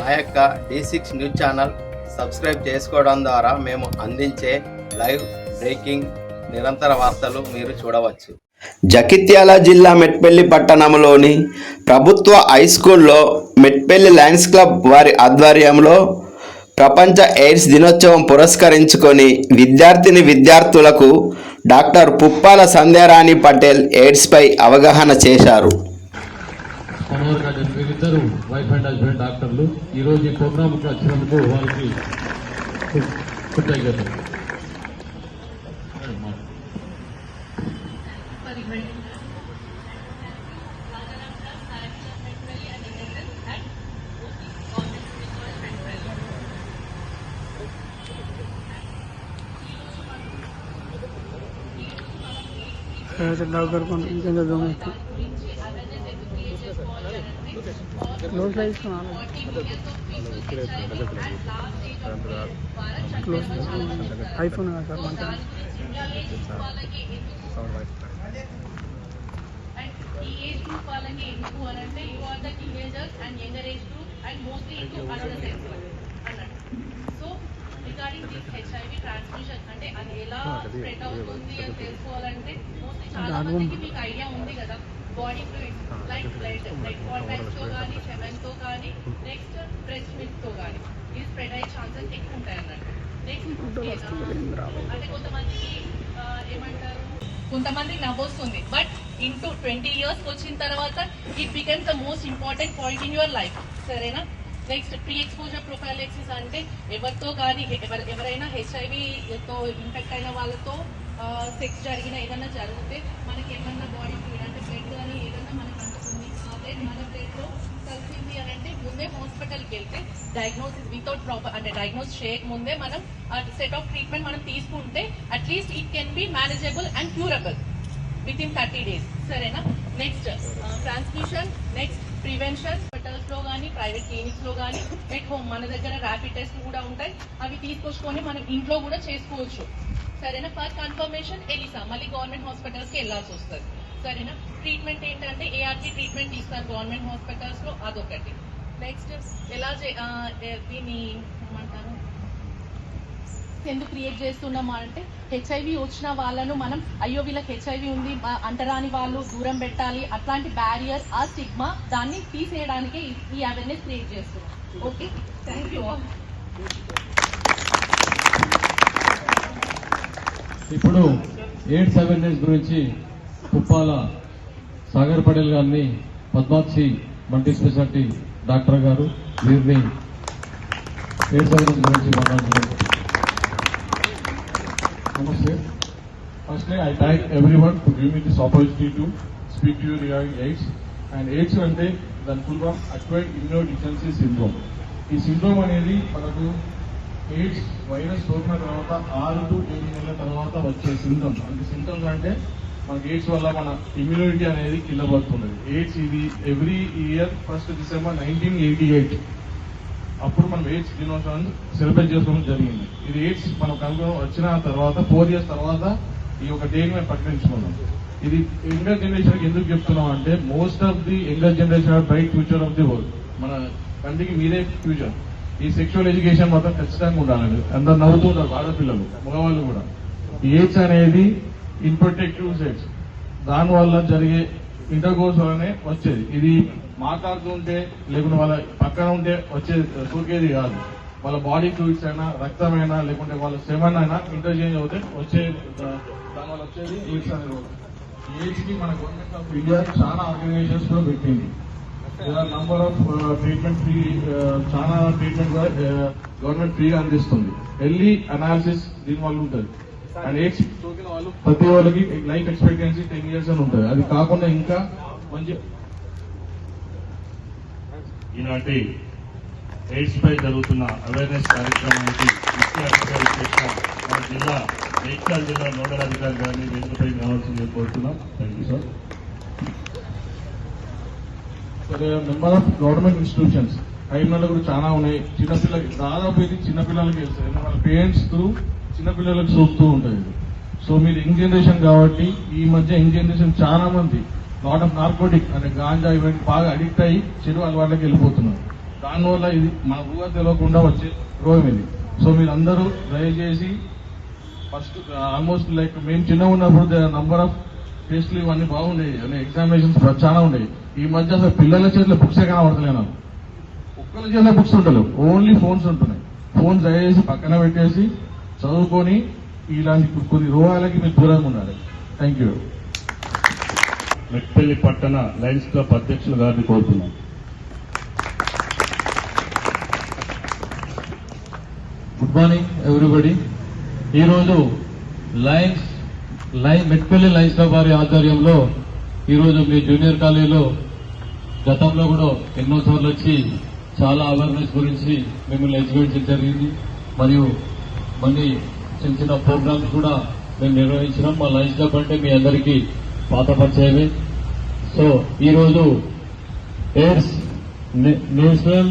మా యొక్క D six news channel subscribe చేసుకోవడం ద్వారా మేము అందించే లైవ్ బ్రేకింగ్ నిరంతర వార్తలు మీరు చూడవచ్చు. జగిత్యాల జిల్లా మెట్పల్లి పట్టణంలోని ప్రభుత్వ హై స్కూల్లో మెట్పల్లి లయన్స్ క్లబ్ వారి ఆధ్వర్యంలో ప్రపంచ ఎయిడ్స్ దినోత్సవం పురస్కరించుకొని విద్యార్థిని విద్యార్థులకు డాక్టర్ పుప్పాల సంధ్యారాణి పటేల్ ఎయిడ్స్పై అవగాహన చేశారు. కమలకర్ గారు వీరిద్దరూ వైఫ్ అండ్ హస్బెండ్ డాక్టర్లు. ఈ రోజు ఈ ప్రోగ్రాంకి వచ్చినందుకు వారికి కృతజ్ఞతలు. నౌకర్ కొంత ఇంకెంత దొంగ క్లోజ్లో తీసుకున్నాను క్లోజ్ ఐఫోన్ కదా సార్ మంచి ఈ ఏజ్ గ్రూప్ వాళ్ళని ఎందుకు అని అంటే and younger age group and so regarding HIV transmission అంటే అది ఎలా స్ప్రెడ్ అవుతుంది అని తెలుసుకోవాలంటే మోస్ట్లీ చాలా మందికి మీకు ఐడియా ఉంది కదా. బాడీ ఫ్లూయిడ్స్ లైక్ బ్లడ్ లైక్తో కానీ తో కానీ నెక్స్ట్ బ్రెస్ట్ కానీ ఇది స్ప్రెడ్ అయ్యే ఛాన్సెస్ ఎక్కువ ఉంటాయి అన్నట్టు నెక్స్ట్ అంటే కొంతమందికి ఏమంటారు? కొంతమంది నవ్వొస్తుంది. బట్ ఇంటూ ట్వంటీ ఇయర్స్ వచ్చిన తర్వాత it becomes the most important point in your life సరేనా? నెక్స్ట్ ప్రీ ఎక్స్పోజర్ ప్రొఫైలెక్సిస్ అంటే ఎవరితో కానీ ఎవరు ఎవరైనా హెచ్ఐవితో ఇన్ఫెక్ట్ అయిన వాళ్ళతో సెక్స్ జరిగిన ఏదైనా జరిగితే మనకి ఏమన్నా బాడీ ఫ్లూయిడ్ అంటే బ్లడ్ కానీ ఏదైనా మనకు అంటుతుంది ఆ బ్లడ్ మన బ్లడ్లో కలిసింది అని అంటే ముందే హాస్పిటల్కి వెళ్తే డయాగ్నోసిస్ వితౌట్ ప్రాపర్ అంటే డయాగ్నోస్ చేయకముందే మనం సెట్ ఆఫ్ ట్రీట్మెంట్ మనం తీసుకుంటే at least it can be manageable and curable within thirty days సరేనా? నెక్స్ట్ ట్రాన్స్మిషన్ నెక్స్ట్ ప్రివెన్షన్ హాస్పిటల్స్లో కానీ ప్రైవేట్ క్లినిక్స్లో కానీ ఎట్ హోమ్ మన దగ్గర ర్యాపిడ్ టెస్ట్ కూడా ఉంటాయి. అవి తీసుకొచ్చుకొని మనం ఇంట్లో కూడా చేసుకోవచ్చు. సరేనా? ఫర్ కన్ఫర్మేషన్ ఎలిసా మళ్ళీ గవర్నమెంట్ హాస్పిటల్స్కి వెళ్ళాల్సి వస్తుంది. సరేనా? ట్రీట్మెంట్ ఏంటంటే ఏఆర్టీ ట్రీట్మెంట్ ఇస్తారు గవర్నమెంట్ హాస్పిటల్స్లో అదొకటి. నెక్స్ట్ ఎలా చే- దీన్ని ఏమంటారు? ఎందుకు క్రియేట్ చేస్తున్నామా అంటే హెచ్ఐవి వచ్చిన వాళ్ళను మనం అయ్యో వీళ్ళకి హెచ్ఐవి ఉంది అంటరాని వాళ్ళు దూరం పెట్టాలి అట్లాంటి బ్యారియర్ ఆ స్టిగ్మా దాన్ని తీసేయడానికే ఈ- ఈ అవేర్నెస్ క్రియేట్ చేస్తున్నాం. ఓకే థ్యాంక్ యూ ఇప్పుడు ఎయిడ్స్ అవేర్నెస్ గురించి కుప్పాల సాగర్ పటేల్ గారిని పద్మాక్షి మల్టీ స్పెషాలిటీ డాక్టర్ గారు వీరిని ఎయిడ్స్ అవేర్నెస్ గురించి మాట్లాడుతున్నారు నమస్తే. Firstly, I thank everyone to give me this opportunity to speak to you regarding AIDS and AIDS అంటే దాని full form acquired immunodeficiency syndrome ఈ సిండ్రోమ్ అనేది మనకు ఎయిడ్స్ వైరస్ సోకిన తర్వాత ఆరు టు ఏడు నెలల తర్వాత వచ్చే సింటమ్స్. అంటే సింటమ్స్ అంటే మనకి ఎయిడ్స్ వల్ల మన ఇమ్యూనిటీ అనేది కింద పడుతున్నది. ఎయిడ్స్ ఇది every year first December nineteen eighty eight అప్పుడు మనం ఎయిడ్స్ దినోత్సవం సెలబ్రేట్ చేసుకోవడం జరిగింది. ఇది ఎయిడ్స్ మనం కనుగొని వచ్చిన తర్వాత ఫోర్ ఇయర్స్ తర్వాత ఈ యొక్క డేని మేము ప్రకటించుకున్నాం. ఇది యంగర్ జనరేషన్కి ఎందుకు చెప్తున్నాం అంటే most of the younger generation bright future of the world మన కంటికి మీరే ఫ్యూచర్ ఈ సెక్షువల్ ఎడ్యుకేషన్ మాత్రం ఖచ్చితంగా ఉండాలండి. అందరు నవ్వుతూ ఉంటారు ఆడపిల్లలు మగవాళ్ళు కూడా. ఏడ్స్ అనేది ఇన్ప్రొటెక్టివ్ సెక్స్ దాని వల్ల జరిగే ఇంటర్కోర్స్ వల్లనే వచ్చేది. ఇది మాట్లాడుతూ ఉంటే లేకుంటే వాళ్ళ పక్కన ఉంటే వచ్చేది సోకేది కాదు. వాళ్ళ బాడీ ఫ్లూయిడ్స్ అయినా రక్తమైనా లేకుంటే వాళ్ళ సెవెన్ అయినా ఇంటర్చేంజ్ అవుతే వచ్చే దానివల్ల వచ్చేది ఎయిడ్స్ అనేది. ఈ ఎయిడ్స్కి మన గవర్నమెంట్ ఆఫ్ ఇండియా చాలా ఆర్గనైజేషన్స్ కూడా పెట్టింది. నంబర్ ఆఫ్ ట్రీట్మెంట్ ఫ్రీ చాలా ట్రీట్మెంట్ కూడా గవర్నమెంట్ ఫ్రీగా అందిస్తుంది. ఎర్లీ అనాలిసిస్ దీని వల్ల ఉంటుంది. అండ్ సోకిన వాళ్ళు ప్రతి వాళ్ళకి లైఫ్ ఎక్స్పెక్టెన్సీ టెన్ ఇయర్స్ అని ఉంటుంది. అది కాకుండా ఇంకా మంచి ఈనాటి ఎయిడ్స్ పై జరుగుతున్న అవేర్నెస్ కార్యక్రమానికి ముఖ్య అధికారి చేసిన మన జిల్లా జిల్లా నోడల్ అధికారి గారిని వేదికపై రావాల్సింది కోరుతున్నాం. Thank you sir number of government institutions Karimnagar కూడా చాలా ఉన్నాయి. చిన్నపిల్లలకి దాదాపు ఇది చిన్నపిల్లలకి వెళ్తాయి వాళ్ళ పేరెంట్స్ త్రూ చిన్నపిల్లలకు చూపుతూ ఉంటుంది. సో మీరు యంగ్ జనరేషన్ కాబట్టి ఈ మధ్య యంగ్ జనరేషన్ చాలా మంది లాట్ ఆఫ్ నార్కోటిక్ అంటే గాంజా ఇవన్నీ బాగా అడిక్ట్ అయ్యి చెడు అలవాట్లకి వెళ్ళిపోతున్నారు. దానివల్ల ఇది మన ఊహ తెలియకుండా వచ్చే రోగం ఇది. సో మీరందరూ దయచేసి ఫస్ట్ ఆల్మోస్ట్ లైక్ మేము చిన్నగా ఉన్నప్పుడు నంబర్ ఆఫ్ టెస్ట్లు ఇవన్నీ బాగుండేవి. ఎగ్జామినేషన్స్ చాలా ఉండేవి. ఈ మధ్య అసలు పిల్లల చేతిలో బుక్సే కనబడతలే నాకు ఒక్కల చేతిలో బుక్స్ ఉంటలేవు ఓన్లీ ఫోన్స్ ఉంటున్నాయి. ఫోన్స్ దయచేసి పక్కన పెట్టేసి చదువుకొని ఇలాంటి కొన్ని రోగాలకి మీరు దూరంగా ఉండాలి. థ్యాంక్ యూ మెట్పల్లి పట్టణ లయన్స్ క్లబ్ అధ్యక్షులు గారిని కోరుతున్నాం. గుడ్ మార్నింగ్ ఎవ్రీబడి ఈరోజు లయన్స్ లైన్ మెట్పల్లి లయన్స్ వారి ఆధ్వర్యంలో ఈరోజు మీ జూనియర్ కాలేజీలో గతంలో కూడా ఎన్నోసార్లు వచ్చి చాలా అవేర్నెస్ గురించి మిమ్మల్ని ఎడ్యుకేట్ చేయడం జరిగింది. మరియు మళ్ళీ చిన్న చిన్న ప్రోగ్రామ్స్ కూడా మేము నిర్వహించడం మా లైన్స్ క్లబ్ అంటే మీ అందరికీ పాత పరిచయమే. సో ఈరోజు ఎయిడ్స్ నేషనల్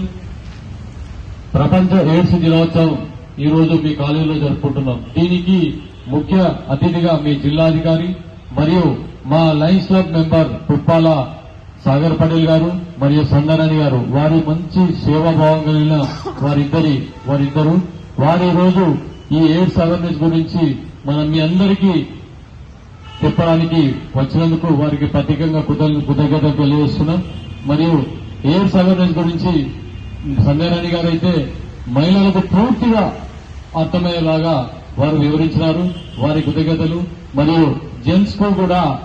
ప్రపంచ ఎయిడ్స్ దినోత్సవం ఈరోజు మీ కాలేజీలో జరుపుకుంటున్నాం. దీనికి ముఖ్య అతిథిగా మీ జిల్లాధికారి మరియు మా lions club member Puppala Sagar Patel garu మరియు సందరాని గారు. వారి మంచి సేవాభావం కలిగిన వారిద్దరి వారిద్దరు. వారి రోజు ఈ ఎయిడ్స్ అవేర్నెస్ గురించి మనం మీ అందరికీ చెప్పడానికి వచ్చినందుకు వారికి ప్రత్యేకంగా కృతజ్ఞత తెలియజేస్తున్నాం. మరియు ఎయిడ్స్ అవేర్నెస్ గురించి సంధ్యారాణి గారు అయితే మహిళలకు పూర్తిగా అర్థమయ్యేలాగా వారు వివరించినారు. వారి కృతజ్ఞతలు. మరియు జెంట్స్కు కూడా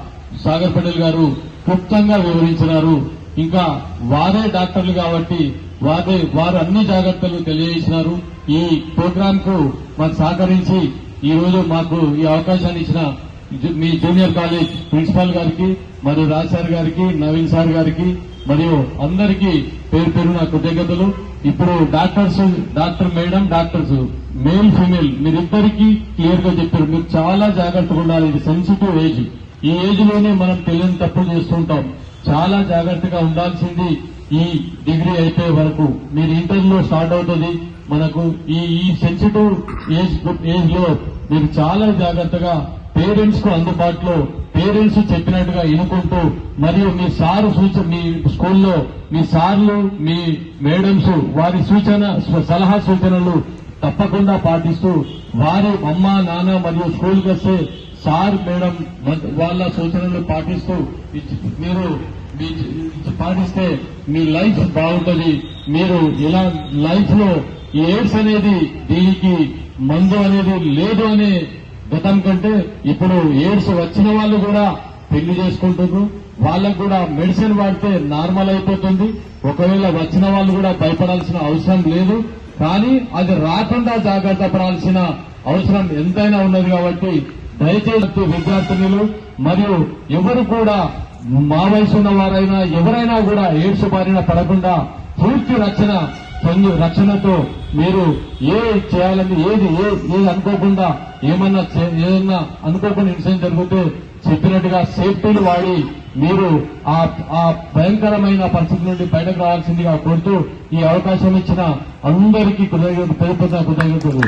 సాగర్ పటేల్ గారు క్లుప్తంగా వివరించినారు. ఇంకా వారే డాక్టర్లు కాబట్టి వారే వారు అన్ని జాగ్రత్తలు తెలియజేసినారు. ఈ ప్రోగ్రామ్కు మాకు సహకరించి ఈ రోజు మాకు ఈ అవకాశాన్ని ఇచ్చిన మీ జూనియర్ కాలేజ్ ప్రిన్సిపాల్ గారికి మరియు రాజ్ సార్ గారికి నవీన్ సార్ గారికి మరియు అందరికీ పేరు పేరున కృతజ్ఞతలు. ఇప్పుడు doctors doctor madam doctors male female మీరిద్దరికి క్లియర్గా చెప్పారు. మీరు చాలా జాగ్రత్తగా ఉండాలి. ఇది సెన్సిటివ్ ఏజ్. ఈ ఏజ్లోనే మనం తెలియని తప్పులు చేస్తుంటాం చాలా జాగ్రత్తగా ఉండాల్సింది ఈ డిగ్రీ అయిపోయే వరకు. మీరు ఇంటర్లో స్టార్ట్ అవుతుంది. మనకు ఈ ఈ సెన్సిటివ్ ఏజ్ ఏజ్లో మీరు చాలా జాగ్రత్తగా పేరెంట్స్కు అందుబాటులో పేరెంట్స్ చెప్పినట్టుగా ఎన్నుకుంటూ మరియు మీ సార్ సూచన మీ స్కూల్లో మీ సార్లు మీ మేడమ్స్ వారి సూచన సలహా సూచనలు తప్పకుండా పాటిస్తూ వారి అమ్మ నాన్న మరియు స్కూల్కి వస్తే సార్ మేడం వాళ్ళ సూచనలు పాటిస్తూ మీరు మీ పాటిస్తే మీ లైఫ్ బాగుంటుంది. మీరు ఇలా లైఫ్లో ఎయిడ్స్ అనేది దీనికి మందు అనేది లేదు అనే గతం కంటే ఇప్పుడు ఎయిడ్స్ వచ్చిన వాళ్ళు కూడా పెళ్ళి చేసుకుంటున్నారు. వాళ్ళకు కూడా మెడిసిన్ వాడితే నార్మల్ అయిపోతుంది. ఒకవేళ వచ్చిన వాళ్ళు కూడా భయపడాల్సిన అవసరం లేదు. కానీ అది రాకుండా జాగ్రత్త పడాల్సిన అవసరం ఎంతైనా ఉన్నది కాబట్టి దయచేసి విద్యార్థినులు మరియు ఎవరు కూడా మా వయసు ఉన్న వారైనా ఎవరైనా కూడా ఎయిడ్స్ బారిన పడకుండా పూర్తి రక్షణ పొందు రక్షణతో మీరు ఏ చేయాలని ఏది ఏ ఏది అనుకోకుండా ఏమన్నా ఏదన్నా అనుకోకుండా ఇన్సిడెంట్ జరిగితే చెప్పినట్టుగా సేఫ్టీలు వాడి మీరు ఆ ఆ భయంకరమైన పరిస్థితి నుండి బయటకు రావాల్సిందిగా కోరుతూ ఈ అవకాశం ఇచ్చిన అందరికీ కృతజ్ఞత కృతజ్ఞతలు.